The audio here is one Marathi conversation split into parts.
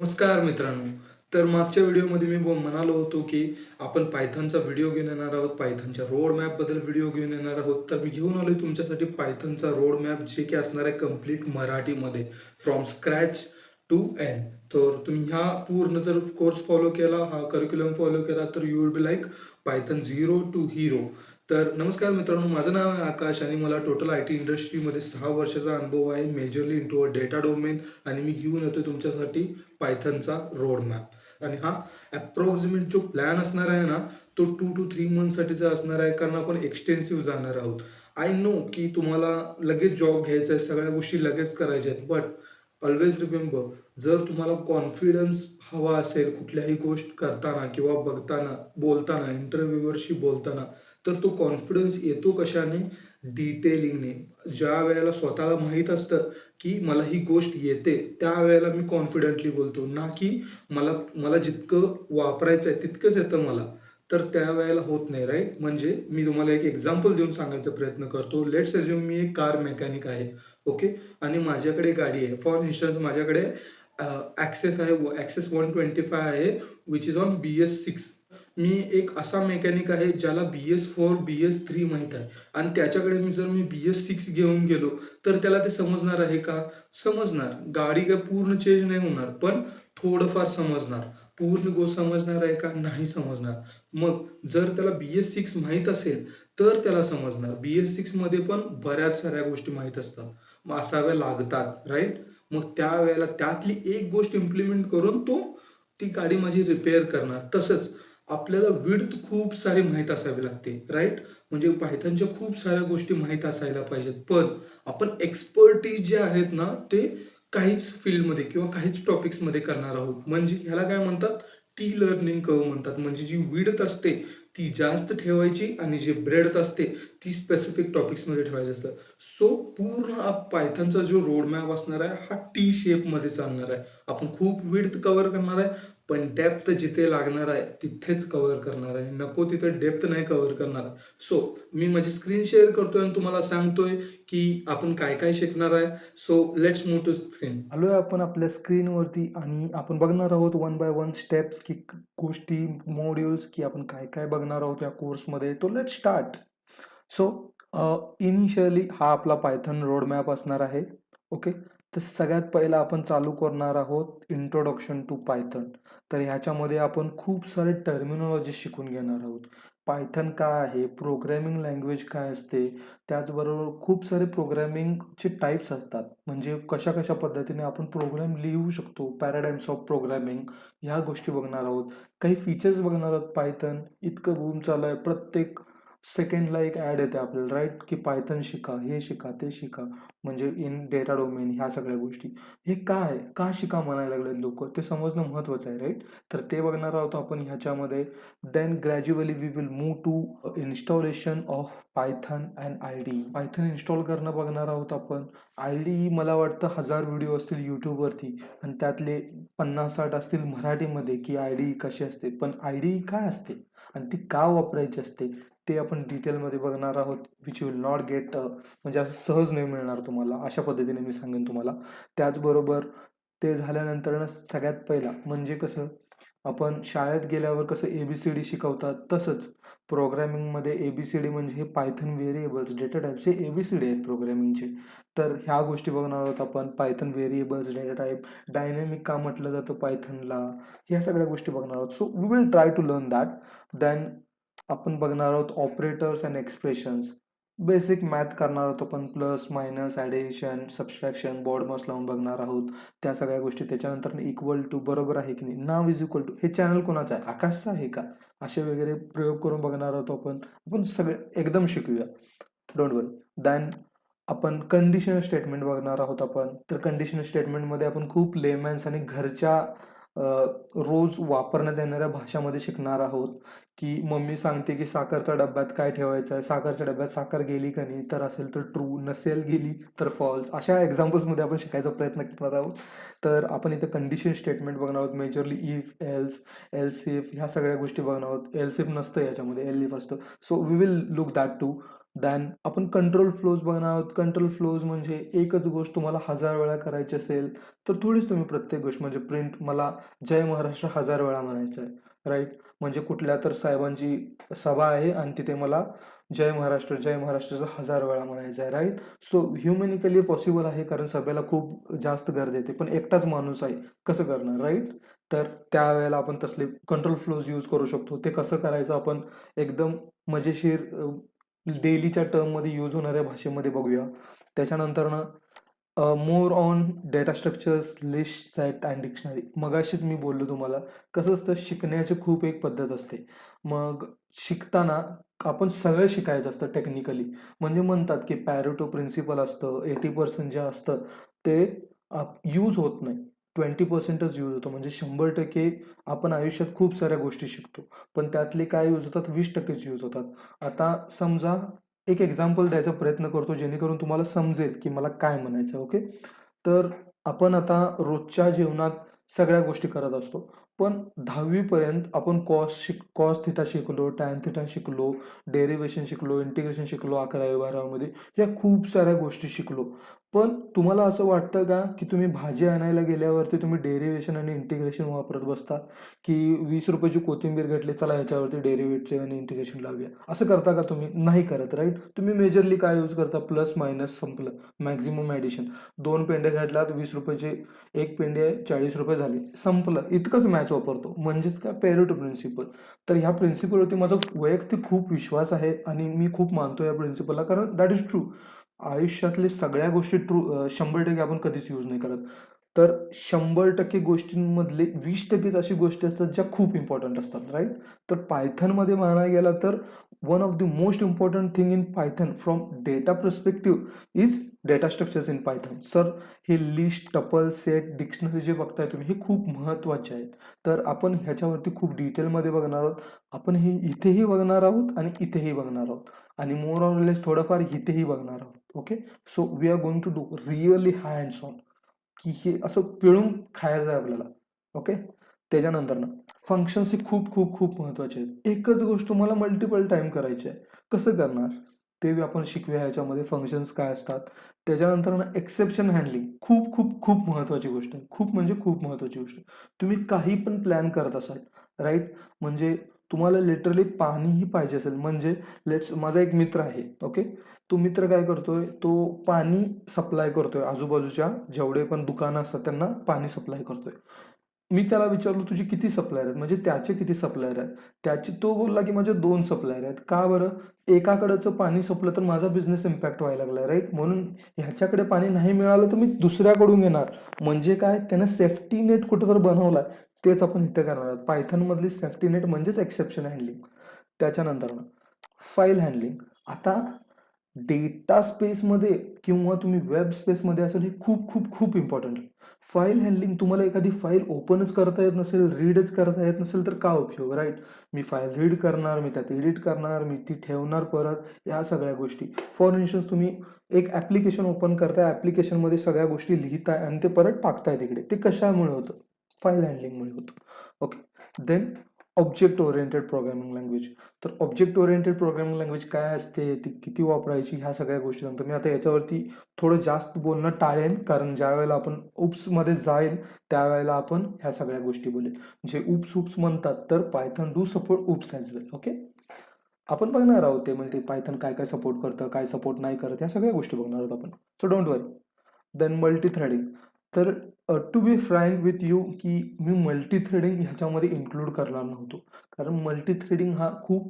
नमस्कार मित्रांनो. तर मागच्या व्हिडिओमध्ये मी म्हणालो होतो की आपण पायथनचा व्हिडिओ घेऊन येणार आहोत पायथनच्या रोड मॅपबद्दल व्हिडिओ घेऊन येणार आहोत. तर मी घेऊन आलोय तुमच्यासाठी पायथनचा रोड मॅप जे की असणार आहे कंप्लीट मराठीमध्ये. फ्रॉम स्क्रॅच टू एन तर तुम्ही ह्या पूर्ण जर कोर्स फॉलो केला हा करिक्युलम फॉलो केला तर you will be like Python zero to hero तर नमस्कार मित्रांनो माझं नाव आहे आकाश आणि मला टोटल आय टी इंडस्ट्रीमध्ये सहा वर्षाचा अनुभव आहे मेजरली इंटू डेटा डोमेन आणि मी घेऊन येतो तुमच्यासाठी पायथनचा रोड मॅप आणि हा अप्रॉक्सिमेट जो प्लॅन असणार आहे ना तो टू टू थ्री मंथसाठीचा असणार आहे कारण आपण एक्सटेन्सिव्ह जाणार आहोत. आय नो की तुम्हाला लगेच जॉब घ्यायचा आहे सगळ्या गोष्टी लगेच करायच्या आहेत बट ऑलवेज रिमेंबर जर तुम्हाला कॉन्फिडन्स हवा असेल कुठल्याही गोष्ट करताना किंवा बघताना बोलताना इंटरव्ह्यूवरशी बोलताना तर तो कॉन्फिडन्स येतो कशाने? डिटेलिंगने ज्या वेळेला स्वतःला माहीत असतं की मला ही गोष्ट येते त्यावेळेला मी कॉन्फिडेंटली बोलतो. ना की मला मला जितकं वापरायचं आहे तितकंच येतं मला. तर त्यावेळेला होत नाही राईट म्हणजे मी तुम्हाला एक एक्झाम्पल देऊन सांगायचा प्रयत्न करतो. लेट्स अज्युम मी एक कार मेकॅनिक आहे ओके आणि माझ्याकडे गाडी आहे. फॉर इन्स्टन्स माझ्याकडे ॲक्सेस आहे ॲक्सेस वन ट्वेंटी फाय आहे which is on B S six मी एक असा मेकॅनिक आहे ज्याला B S four B S three माहीत आहे. आणि त्याच्याकडे मी जर मी बी एस सिक्स घेऊन गेलो तर त्याला ते समजणार आहे का? समजणार. गाडी काय पूर्ण चेंज नाही होणार पण थोडंफार समजणार. पूर्ण गोष्ट समजणार आहे का? नाही समजणार. मग जर त्याला बी एस सिक्स माहीत असेल तर त्याला समजणार. बी एस सिक्समध्ये पण बऱ्याच साऱ्या गोष्टी माहीत असतात. मग असाव्या लागतात राईट मग त्यावेळेला त्यातली एक गोष्ट इम्प्लिमेंट करून तो ती गाडी माझी रिपेअर करणार. तसंच आपल्याला विड्थ खूप सारी माहीत असावी लागते राईट म्हणजे पायथनच्या खूप साऱ्या गोष्टी माहीत असायला पाहिजेत. पण आपण एक्सपर्टीज जे आहेत ना ते काहीच फील्डमध्ये किंवा काहीच टॉपिक्समध्ये करणार आहोत. म्हणजे ह्याला काय म्हणतात? टी लर्निंग कर्व म्हणतात. म्हणजे जी विडत असते ती जास्त ठेवायची आणि जी ब्रेडत असते ती स्पेसिफिक टॉपिक्समध्ये ठेवायची असतं. सो पूर्ण पायथनचा जो रोड मॅप असणार आहे हा टी शेपमध्ये चालणार आहे. आपण खूप विड कव्हर करणार आहे पण डेप्थ जिथे लागणार आहे तिथेच कव्हर करणार आहे. नको तिथं डेप्थ नाही कव्हर करणार. सो मी माझी स्क्रीन शेअर करतोय आणि तुम्हाला सांगतोय की आपण काय काय शिकणार आहे. So let's move to screen आलोय आपण आपल्या स्क्रीनवरती आणि आपण बघणार आहोत वन बाय वन स्टेप्स की गोष्टी मॉड्युल्स की आपण काय काय बघणार आहोत या कोर्समध्ये तो लेट स्टार्ट सो इनिशियली हा आपला पायथन रोड मॅप असणार आहे. ओके तर सगळ्यात पहिला आपण चालू करणार आहोत इंट्रोडक्शन टू पायथन तर ह्याच्यामध्ये आपण खूप सारे टर्मिनॉलॉजी शिकून घेणार आहोत. पायथन काय आहे? प्रोग्रॅमिंग लँग्वेज काय असते? त्याचबरोबर खूप सारे प्रोग्रॅमिंगचे टाईप्स असतात. म्हणजे कशा कशा पद्धतीने आपण प्रोग्रॅम लिहू शकतो? पॅराडाईम्स ऑफ प्रोग्रॅमिंग ह्या गोष्टी बघणार आहोत. काही फीचर्स बघणार आहोत पायथन इतकं बूम चालू आहे. प्रत्येक सेकंडला एक ॲड येते आपल्याला राईट की पायथन शिका हे शिका ते शिका. म्हणजे इन डेटा डोमेन ह्या सगळ्या गोष्टी. हे काय? का शिका म्हणायला लागलेत लोक? ते समजणं महत्त्वाचं आहे राईट तर ते बघणार आहोत आपण ह्याच्यामध्ये. Then gradually we will move to installation of Python and I D Python install करणं बघणार आहोत आपण. आय डी मला वाटतं हजार व्हिडिओ असतील यूट्यूबवरती आणि त्यातले पन्नास साठ असतील मराठीमध्ये की आय डी कशी असते. पण आय डी काय असते? आणि ती का वापरायची असते? ते आपण डिटेलमध्ये बघणार आहोत विच विल नॉट गेट म्हणजे असं सहज नाही मिळणार तुम्हाला. अशा पद्धतीने मी सांगेन तुम्हाला. त्याचबरोबर ते झाल्यानंतर सगळ्यात पहिला म्हणजे कसं आपण शाळेत गेल्यावर कसं ए बी सी डी शिकवतात तसंच प्रोग्रॅमिंगमध्ये ए बी सी डी म्हणजे हे पायथन व्हेरिएबल्स डेटा टाईप्स हे ए बी सी डी आहेत प्रोग्रॅमिंगचे तर ह्या गोष्टी बघणार आहोत आपण Python variables data type dynamic का म्हटलं जातं पायथनला ह्या सगळ्या गोष्टी बघणार आहोत. So we will try to learn that then आपण बघणार आहोत operators and expressions basic math करणार आहोत आपण plus minus addition subtraction BODMAS लावून बघणार आहोत. त्या सगळ्या गोष्टी त्याच्यानंतर इक्वल टू बरोबर आहे की नाही? नाव इज इक्वल टू हे चॅनल कोणाचं आहे? आकाशचं आहे का? असे वगैरे प्रयोग करून बघणार आहोत आपण. आपण सगळे एकदम शिकूया. डोंट वरी दॅन आपण कंडिशनल स्टेटमेंट बघणार आहोत आपण. तर कंडिशनल स्टेटमेंटमध्ये आपण खूप लेमॅन्स आणि घरच्या रोज वापरण्यात येणाऱ्या भाषामध्ये शिकणार आहोत. की मम्मी सांगते की साखरच्या डब्यात काय ठेवायचं आहे? साखरच्या डब्यात साखर गेली का नाही? तर असेल तर ट्रू नसेल गेली तर फॉल्स अशा एक्झाम्पल्समध्ये आपण शिकायचा प्रयत्न करणार आहोत. तर आपण इथं कंडिशन स्टेटमेंट बघणार आहोत. Majorly if else else if ह्या सगळ्या गोष्टी बघणार आहोत. एल्स इफ नसतं याच्यामध्ये. एल इफ असतं. So we will look that too then आपण कंट्रोल फ्लोज बघणार आहोत. कंट्रोल फ्लोज म्हणजे एकच गोष्ट तुम्हाला हजार वेळा करायची असेल तर थोडीच तुम्ही प्रत्येक गोष्ट म्हणजे प्रिंट मला जय महाराष्ट्र हजार वेळा म्हणायचं आहे. राईट म्हणजे कुठल्या तर साहेबांची सभा आहे आणि तिथे मला जय महाराष्ट्र जय महाराष्ट्रचं हजार वेळा म्हणायचं आहे राईट सो ह्युमॅनिकली पॉसिबल आहे कारण सभेला खूप जास्त गर्दी येते पण एकटाच माणूस आहे. कसं करणार राईट तर त्यावेळेला आपण तसले कंट्रोल फ्लोज यूज करू शकतो. ते कसं करायचं आपण एकदम मजेशीर डेलीच्या टर्ममध्ये यूज होणाऱ्या भाषेमध्ये बघूया. त्याच्यानंतरनं more on data structures list set and dictionary मगाशीच मी बोललो तुम्हाला कसं असतं शिकण्याची खूप एक पद्धत असते. मग शिकताना आपण सगळं शिकायचं असतं टेक्निकली म्हणजे म्हणतात की पॅरोटो प्रिन्सिपल असतं एटी पर्सेंट जे असतं ते यूज होत नाही. ट्वेंटी पर्सेंटच यूज होतो. म्हणजे शंभर टक्के आपण आयुष्यात खूप साऱ्या गोष्टी शिकतो. पण त्यातले काय यूज होतात? वीस टक्केच यूज होतात. आता समजा एक एक्झाम्पल द्यायचा प्रयत्न करतो जेणेकरून तुम्हाला समजेल की मला काय म्हणायचं ओके तर आपण आता रोजच्या जीवनात सगळ्या गोष्टी करत असतो. पण दहावीपर्यंत आपण कॉस शिक कॉस थिटा शिकलो टॅन थिटा शिकलो डेरिवेशन शिकलो इंटिग्रेशन शिकलो अकरावी बारावीमध्ये या खूप साऱ्या गोष्टी शिकलो. पण तुम्हाला असं वाटतं का की तुम्ही भाजी आणायला गेल्यावरती तुम्ही डेरिवेशन आणि इंटिग्रेशन वापरत बसता? की वीस रुपयाची कोथिंबीर घेतली चला याच्यावरती डेरिवेटिव्ह आणि इंटिग्रेशन लावूया. असं करता का तुम्ही? नाही करत राईट तुम्ही मेजरली काय यूज करता? प्लस मायनस संपलं. मॅक्झिमम ॲडिशन दोन पेंडे घातल्यात वीस रुपयाचे एक पेंडे चाळीस रुपये झाले. संपलं. इतकंच मॅच वापरतो. म्हणजेच काय पेरोटो प्रिन्सिपल तर ह्या प्रिन्सिपलवरती माझा वैयक्तिक खूप विश्वास आहे आणि मी खूप मानतो या प्रिन्सिपलला कारण दॅट इज ट्रू आयुष्यातले सगळ्या गोष्टी ट्रू शंभर टक्के आपण कधीच यूज नाही करत. तर शंभर टक्के गोष्टींमधले वीस टक्केच अशी गोष्टी असतात ज्या खूप इम्पॉर्टंट असतात राईट तर पायथनमध्ये म्हणायला गेला तर one of the most important thing in Python from data perspective is data structures in Python sir हे लिस्ट टपल सेट डिक्शनरी जे बघताय तुम्ही हे खूप महत्त्वाचे आहेत. तर आपण ह्याच्यावरती खूप डिटेलमध्ये बघणार आहोत. आपण हे इथेही बघणार आहोत आणि इथेही बघणार आहोत. आणि मोर ऑर लेस थोडंफार इथेही बघणार आहोत okay so we are going to do really hands on की हे असं पिळून खायचं आहे आपल्याला ओके त्याच्यानंतर ना फंक्शन्स हे खूप खूप खूप महत्त्वाचे आहेत. एकच गोष्ट मला मल्टिपल टाईम करायची आहे. कसं करणार? ते आपण शिकूया ह्याच्यामध्ये फंक्शन्स काय असतात. त्याच्यानंतर ना एक्सेप्शन हँडलिंग खूप खूप खूप महत्त्वाची गोष्ट आहे. खूप म्हणजे खूप महत्त्वाची गोष्ट आहे. तुम्ही काही पण प्लॅन करत असाल राईट म्हणजे तुम्हाला लिटरली पाणीही पाहिजे असेल. म्हणजे लेट्स माझा एक मित्र आहे ओके तो मित्र काय करतोय? तो पाणी सप्लाय करतोय. आजूबाजूच्या जेवढे पण दुकानं असतात त्यांना पाणी सप्लाय करतोय. मी त्याला विचारलो तुझी किती सप्लायर आहेत? म्हणजे त्याचे किती सप्लायर आहेत? त्याची तो बोलला की माझे दोन सप्लायर आहेत. का बरं? एकाकडचं पाणी संपलं तर माझा बिझनेस इम्पॅक्ट व्हायला लागला राईट म्हणून ह्याच्याकडे पाणी नाही मिळालं तर मी दुसऱ्याकडून घेणार. म्हणजे काय? त्यानं सेफ्टी नेट कुठं तर बनवला तेच आपण इथं करणार आहोत. पायथनमधली सेफ्टी नेट म्हणजेच एक्सेप्शन हँडलिंग त्याच्यानंतर फाईल हँडलिंग आता डेटा स्पेसमध्ये किंवा तुम्ही वेब स्पेसमध्ये असेल हे खूप खूप खूप इम्पॉर्टंट आहे. फाईल हँडलिंग तुम्हाला एखादी फाईल ओपनच करता येत नसेल रीडच करता येत नसेल तर का उपयोग राईट मी फाईल रीड करणार मी त्यात एडिट करणार मी ती ठेवणार परत या सगळ्या गोष्टी. फॉर इन्स्टन्स तुम्ही एक ॲप्लिकेशन ओपन करताय ॲप्लिकेशनमध्ये सगळ्या गोष्टी लिहिताय आणि ते परत टाकताय तिकडे. ते कशामुळे होतं? फाईल हँडलिंगमुळे होतो. Okay then object oriented programming language तर ऑब्जेक्ट ओरिएंटेड प्रोग्रामिंग लँग्वेज काय असते? ती किती वापरायची? ह्या सगळ्या गोष्टी सांगतो. मी आता याच्यावरती थोडं जास्त बोलणं टाळेन. कारण ज्या वेळेला आपण उप्समध्ये जाईल त्यावेळेला आपण ह्या सगळ्या गोष्टी बोलेल जे उप्स उप्स म्हणतात तर Python do support OOPs as well okay आपण बघणार आहोत ते. म्हणजे पायथन काय काय सपोर्ट करतं काय सपोर्ट नाही करत ह्या सगळ्या गोष्टी बघणार आहोत आपण. So don't worry then multi threading तर to be frank with you की मी मल्टी थ्रेडिंग ह्याच्यामध्ये इन्क्लूड करणार नव्हतो. कारण मल्टी थ्रेडिंग हा खूप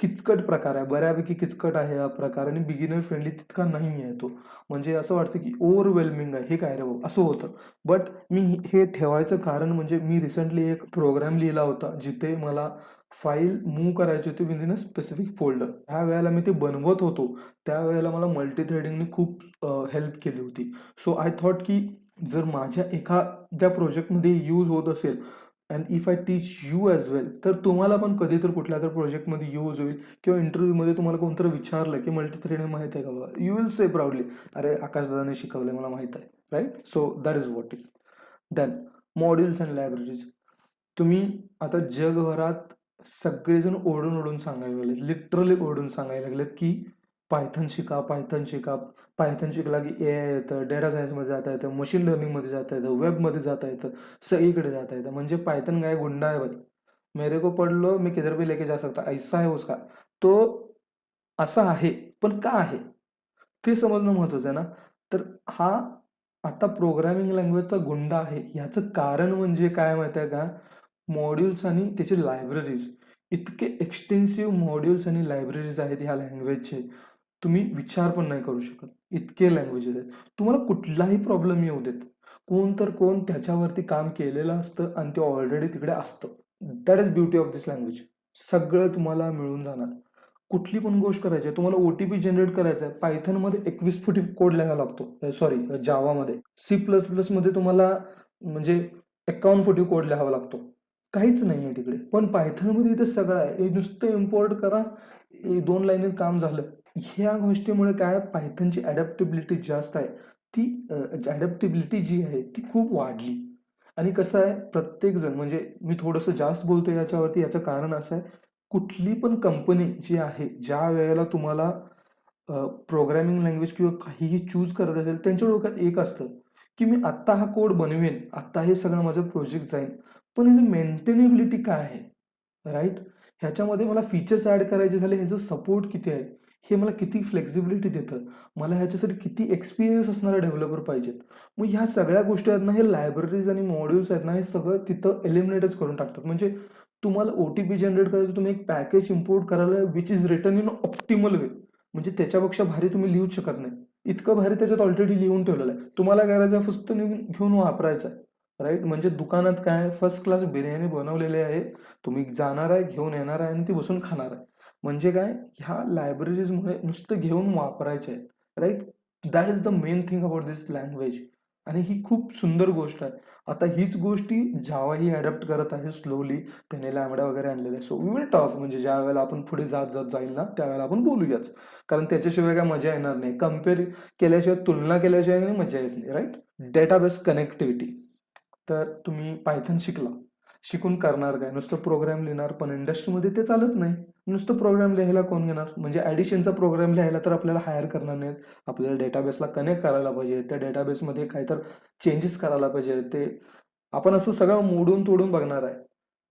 किचकट प्रकार आहे. बऱ्यापैकी किचकट आहे हा प्रकार आणि बिगिनर फ्रेंडली तितका नाही आहे तो. म्हणजे असं वाटतं की ओव्हरवेल्मिंग आहे. हे काय रे बाबा असं होतं. बट मी हे ठेवायचं कारण म्हणजे मी रिसेंटली एक प्रोग्राम लिहिला होता जिथे मला फाईल मूव्ह करायची होती विदिन अ स्पेसिफिक फोल्डर ह्या वेळेला मी ते बनवत होतो. त्यावेळेला मला मल्टी थ्रेडिंगने खूप हेल्प केली होती. सो आय थॉट की जर माझ्या एखाद्या प्रोजेक्टमध्ये यूज होत असेल and if I teach you as well तर तुम्हाला पण कधी तर कुठल्या तर प्रोजेक्टमध्ये यूज होईल किंवा इंटरव्ह्यूमध्ये तुम्हाला कोणतरी विचारलं की मल्टी थ्रेडिंग माहीत आहे का बाबा यू विल से प्राऊडली अरे आकाशदादाने शिकवलं मला माहीत आहे. Right so that is what it then modules and libraries तुम्ही आता जगभरात सगळेजण ओढून ओढून सांगायला लागलेत लिटरली ओढून सांगायला लागलेत की पायथन शिका पायथन शिका पायथन शिकला की ए आय येतं डेटा सायन्समध्ये जाता येतं मशीन लर्निंगमध्ये जाता येतं वेबमध्ये जाता येतं सगळीकडे जाता येतं म्हणजे पायथन काय गुंडा आहे भाई मेरे को पढ़ लो मैं किधर भी लेके जा सकता. ऐसा है उसका. तो असा आहे पण का आहे? ते समजणं महत्वाचं आहे ना. तर हा आता प्रोग्रामिंग लँग्वेजचा गुंडा आहे. याचं कारण म्हणजे काय माहिती आहे का? मॉड्यूल्स आणि त्याचे लायब्ररीज इतके एक्सटेन्सिव्ह मॉड्यूल्स आणि लायब्ररीज आहेत ह्या लँग्वेजचे तुम्ही विचार पण नाही करू शकत. इतके लँग्वेजेस आहेत तुम्हाला कुठलाही प्रॉब्लेम येऊ देत. कोण तर कोण त्याच्यावरती काम केलेलं असतं आणि ते ऑलरेडी तिकडे असतं. That is beauty of this language सगळं तुम्हाला मिळून जाणार. कुठली पण गोष्ट करायची आहे तुम्हाला ओ टी पी जनरेट करायचा आहे पायथनमध्ये एकवीस फुटी कोड लिहावा लागतो. सॉरी जावामध्ये सी प्लस प्लसमध्ये तुम्हाला म्हणजे एकावन्न फुटी कोड लिहावा लागतो. काहीच नाही आहे तिकडे. पण पायथनमध्ये इथे सगळं आहे. हे नुसतं इम्पोर्ट करा. दोन लाईनीत काम झालं. ह्या गोष्टीमुळे काय पायथनची ॲडॅप्टेबिलिटी जास्त आहे. ती ॲडॅप्टेबिलिटी जी आहे ती खूप वाढली. आणि कसं आहे? प्रत्येकजण म्हणजे मी थोडंसं जास्त बोलतो याच्यावरती याचं कारण असं आहे कुठली पण कंपनी जी आहे ज्या वेळेला तुम्हाला प्रोग्रॅमिंग लँग्वेज किंवा काहीही चूज करत असेल त्यांच्या डोक्यात एक असतं की मी आत्ता हा कोड बनवेन आत्ता हे सगळं माझं प्रोजेक्ट जाईल. पण ह्याचं मेंटेनेबिलिटी काय आहे? राईट ह्याच्यामध्ये मला फीचर्स ॲड करायचे झाले ह्याचं सपोर्ट किती आहे? हे मला किती फ्लेक्झिबिलिटी देतं? मला ह्याच्यासाठी किती एक्सपिरियन्स असणारे डेव्हलपर पाहिजेत? मग ह्या सगळ्या गोष्टी आहेत ना हे लायब्ररीज आणि मॉड्यूल्स आहेत ना हे सगळं तिथं एलिमिनेटच करून टाकतात. म्हणजे तुम्हाला ओ टी पी जनरेट करायचं तुम्ही एक पॅकेज इम्पोर्ट करायला which is written in optimal way म्हणजे त्याच्यापेक्षा भारी तुम्ही लिहूच शकत नाही. इतकं भारी त्याच्यात ऑलरेडी लिहून ठेवलेलं आहे. तुम्हाला करायचं फक्त निघून घेऊन वापरायचं आहे. राईट म्हणजे दुकानात काय? फर्स्ट क्लास बिर्याणी बनवलेली आहे. तुम्ही जाणार आहे घेऊन येणार आहे आणि ती बसून खाणार आहे. म्हणजे काय? ह्या लायब्ररीजमुळे नुसतं घेऊन वापरायचे आहेत. Right that is the main thing about this language आणि ही खूप सुंदर गोष्ट आहे. आता हीच गोष्टी जावाही अडॅप्ट करत आहे स्लोली त्याने लॅमड्या वगैरे आणलेल्या आहे. सो वी विल टॉक म्हणजे ज्या वेळेला आपण पुढे जात जात जाईल ना त्यावेळेला आपण बोलूयाच. कारण त्याच्याशिवाय काय मजा येणार नाही. कंपेअर केल्याशिवाय तुलना केल्याशिवाय मजा येत नाही. राईट डेटाबेस कनेक्टिव्हिटी तर तुम्ही पायथन शिकला. शिकून करणार काय? नुसतं प्रोग्राम लिहिणार पण इंडस्ट्रीमध्ये ते चालत नाही. नुसतं प्रोग्राम लिहायला कोण घेणार? म्हणजे ॲडिशनचा प्रोग्राम लिहायला तर आपल्याला हायर करणार नाहीत. आपल्याला डेटाबेसला कनेक्ट करायला पाहिजे. त्या डेटाबेसमध्ये काही तर चेंजेस करायला पाहिजे. ते आपण असं सगळं मोडून तोडून बघणार आहे.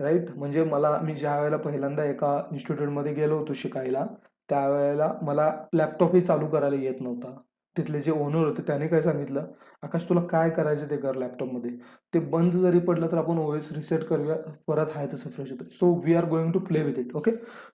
राईट म्हणजे मला मी ज्या वेळेला पहिल्यांदा एका इन्स्टिट्यूटमध्ये गेलो होतो शिकायला त्यावेळेला मला लॅपटॉपही चालू करायला येत नव्हता. तिथले जे ओनर होते त्याने काय सांगितलं? आकाश तुला काय करायचं ते कर लॅपटॉपमध्ये ते बंद जरी पडलं तर आपण ओएस रिसेट करूया. परत आहे तसं फ्रेश होतं. So we are going to play with it okay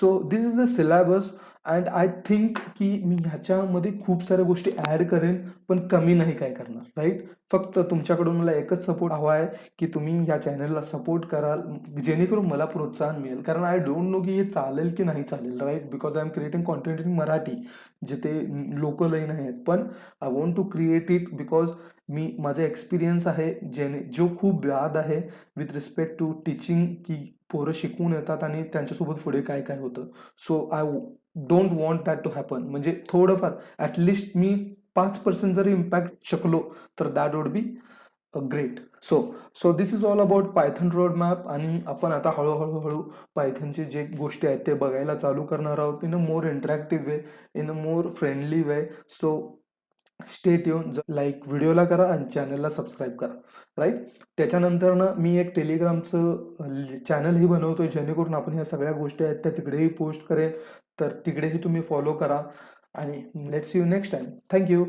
so this is the syllabus and I think की मी ह्याच्यामध्ये खूप साऱ्या गोष्टी ॲड करेन पण कमी नाही काय करणार राईट फक्त तुमच्याकडून मला एकच सपोर्ट हवा आहे की तुम्ही ह्या चॅनलला सपोर्ट कराल जेणेकरून मला प्रोत्साहन मिळेल. कारण आय डोंट नो की हे चालेल की नाही चालेल right because I am creating content in Marathi जिथे लोकलही नाही आहेत. पण I want to create it because मी माझा एक्सपिरियन्स आहे जेणे जो खूप व्याद आहे विथ रिस्पेक्ट टू टीचिंग की पोरं शिकून येतात आणि त्यांच्यासोबत पुढे काय काय होतं. So I don't want that to happen म्हणजे थोडंफार ॲटलिस्ट मी पाच पर्सेंट जरी इम्पॅक्ट शकलो तर that would be great so so this is all about Python road map आणि आपण आता हळूहळू हळू पायथनचे जे गोष्टी आहेत ते बघायला चालू करणार आहोत in a more interactive way in a more friendly way so state येऊन लाईक व्हिडिओला करा आणि चॅनलला सबस्क्राईब करा. राईट त्याच्यानंतरनं मी एक टेलिग्रामचं चॅनलही बनवतो जेणेकरून आपण ह्या सगळ्या गोष्टी आहेत त्या तिकडेही पोस्ट करेन. तर तिकडेही तुम्ही फॉलो करा. आणि let's you next time thank you